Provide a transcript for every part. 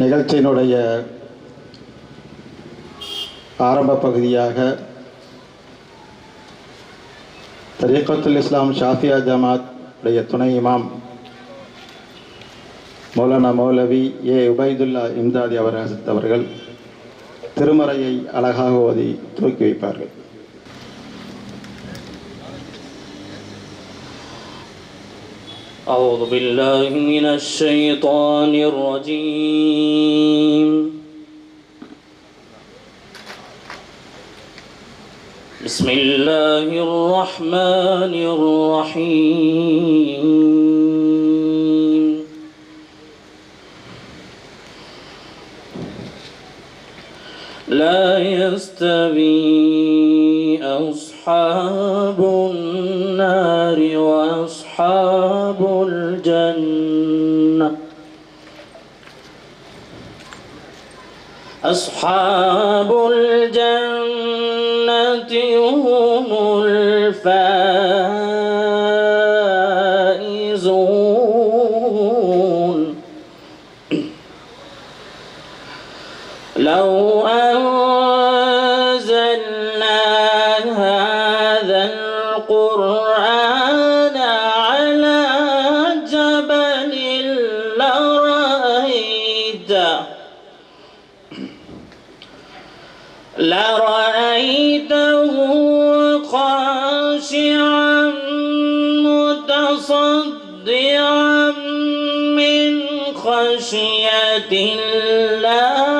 நிகழ்ச்சியினுடைய ஆரம்ப பகுதியாக தரீக்கத்துல் இஸ்லாம் ஷாஃபியா ஜமாத் உடைய துணை இமாம் மௌலானா மௌலவி ஏ உபைதுல்லா இம்தாதி அவர் அவர்கள் திருமறையை அழகாக ஓதி தூக்கி வைப்பார்கள். أعوذ بالله من الشيطان الرجيم. بسم الله الرحمن الرحيم. لا يستوي أصحاب أصحاب الجنة هم الفائزون. خشية الله.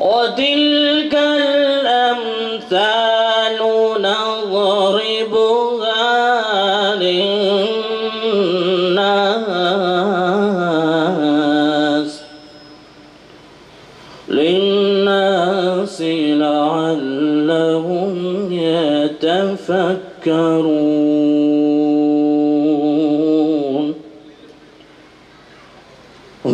وتلك الأمثال نضربها للناس. للناس لعلهم يتفكرون.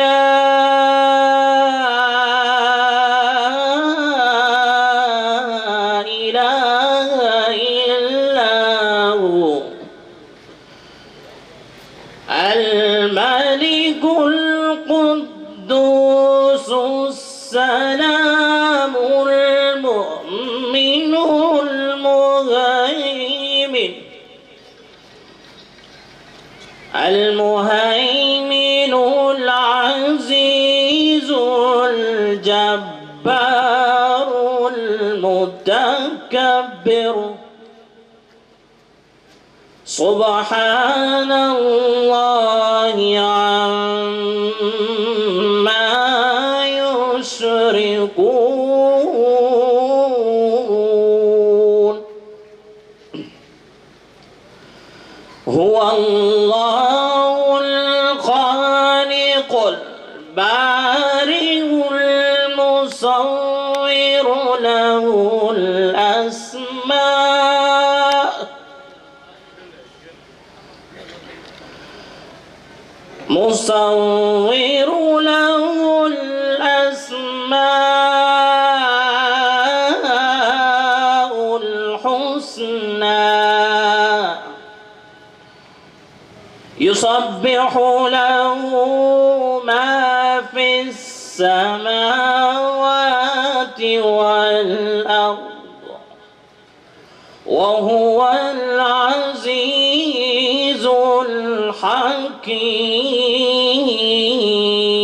لا إله إلا هو الملك القدوس السلام المتكبر سبحان الله عما يشركون. هو الله مصور له الأسماء الحسنى. يصبح له ما في السماوات والأرض وهو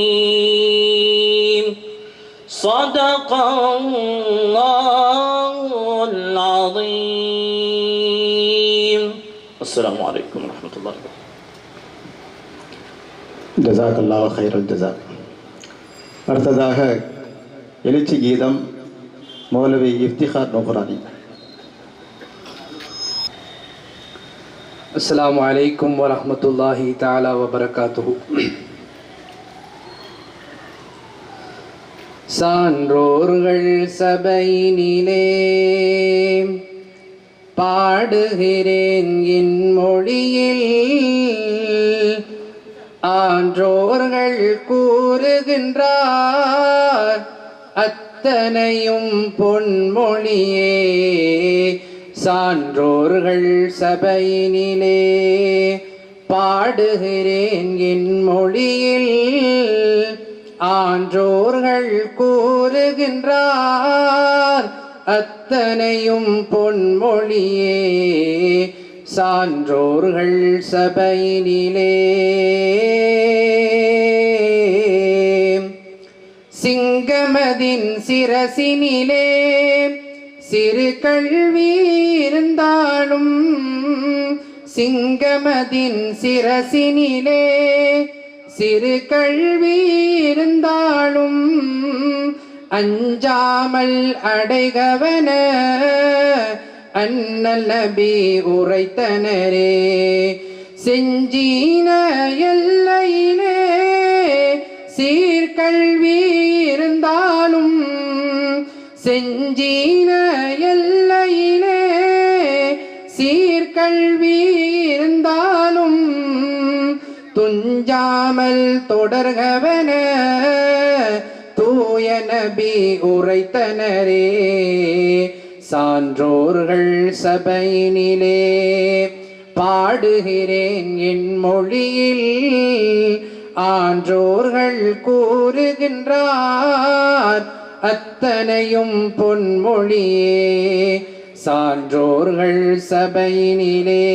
الحكيم صدق الله العظيم السلام عليكم ورحمة الله وبركاته ஜசாக் அல்லாஹ் ஹைரல் ஜசாக் அடுத்ததாக எழுச்சி கீதம் மௌலவி இஃப்திகார் நுகரானி அஸ்லாம் வலைக்கம் வரமத்துல்லாஹி தாலா வபரகாத்து சான்றோர்கள் சபையினிலே பாடுகிறேன் என் மொழியில் ஆன்றோர்கள் கூறுகின்றார் அத்தனையும் பொன்மொழியே சான்றோர்கள் சபையினிலே பாடுகிறேன் என் மொழியில். ஆன்றோர்கள் கூறுகின்றார் அத்தனையும் பொன்மொழியே சான்றோர்கள் சபையினிலே சிங்கமதின் சிரசினிலே சிறு கல்வி இருந்தாலும் சிங்கமதின் சிரசினிலே சிறு கல்வி இருந்தாலும் அஞ்சாமல் அடைகவன அண்ணல் நபி உரைத்தனரே. செஞ்சீன எல்லையிலே செஞ்சீன எல்லையிலே சீர்கல்வி இருந்தாலும் துஞ்சாமல் தொடர்கவன தூய நபி உரைத்தனரே. சான்றோர்கள் சபையினிலே பாடுகிறேன் என் மொழியில் ஆன்றோர்கள் கூறுகின்றார். அத்தனையும் பொன்மொழியே. சான்றோர்கள் சபையினிலே.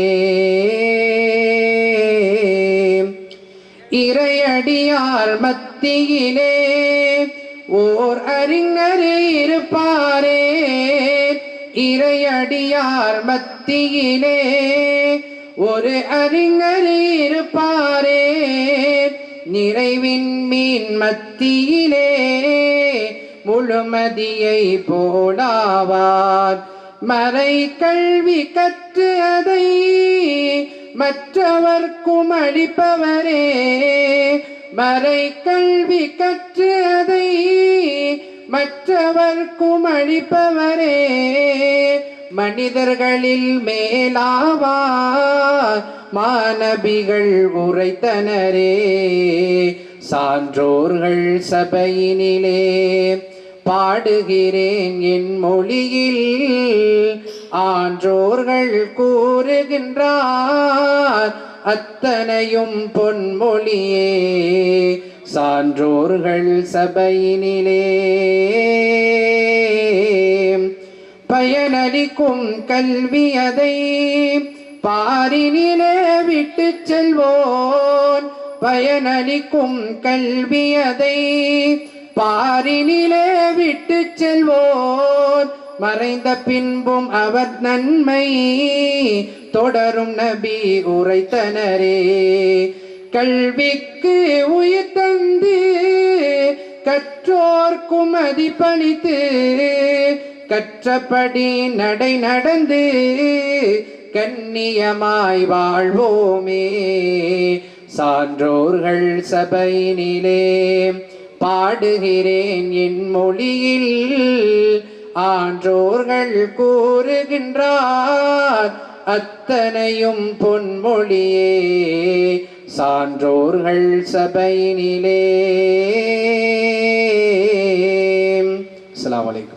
இறையடியார் மத்தியிலே. ஓர் அறிஞரே இருப்பாரே. இறையடியார் மத்தியிலே. ஒரு அறிஞரே இருப்பாரே. நிறைவின் மீன் மத்தியிலே. முழுமதியை போலாவார். மறை கல்வி கற்று அதை மற்றவர்க்கும் அளிப்பவரே. மறை கல்வி கற்று அதை மற்றவர்க்கும் அளிப்பவரே. மனிதர்களில் மேலாவார் மாணபிகள் உரைத்தனரே. சான்றோர்கள் சபையினிலே பாடுகிறேன் என் மொழியில். ஆன்றோர்கள் கூறுகின்றார் அத்தனையும் பொன்மொழியே. சான்றோர்கள் சபையினிலே. பயனளிக்கும் கல்வி அதை பாரினிலே விட்டு செல்வோன் பயனளிக்கும் கல்வி அதை பாரினிலே விட்டு செல்வோர். மறைந்த பின்பும் அவர் நன்மை தொடரும் நபி உரைத்தனரே. கல்விக்கு உயிர் தந்து கற்றோர்க்கும் மதிப்பளித்து கற்றபடி நடை நடந்து கண்ணியமாய் வாழ்வோமே. சான்றோர்கள் சபையினிலே பாடுகிறேன் என் மொழியில். ஆன்றோர்கள் கூறுகின்றார் அத்தனையும் பொன்மொழியே. சான்றோர்கள் சபையினிலே. அஸ்ஸலாமு அலைக்கும்.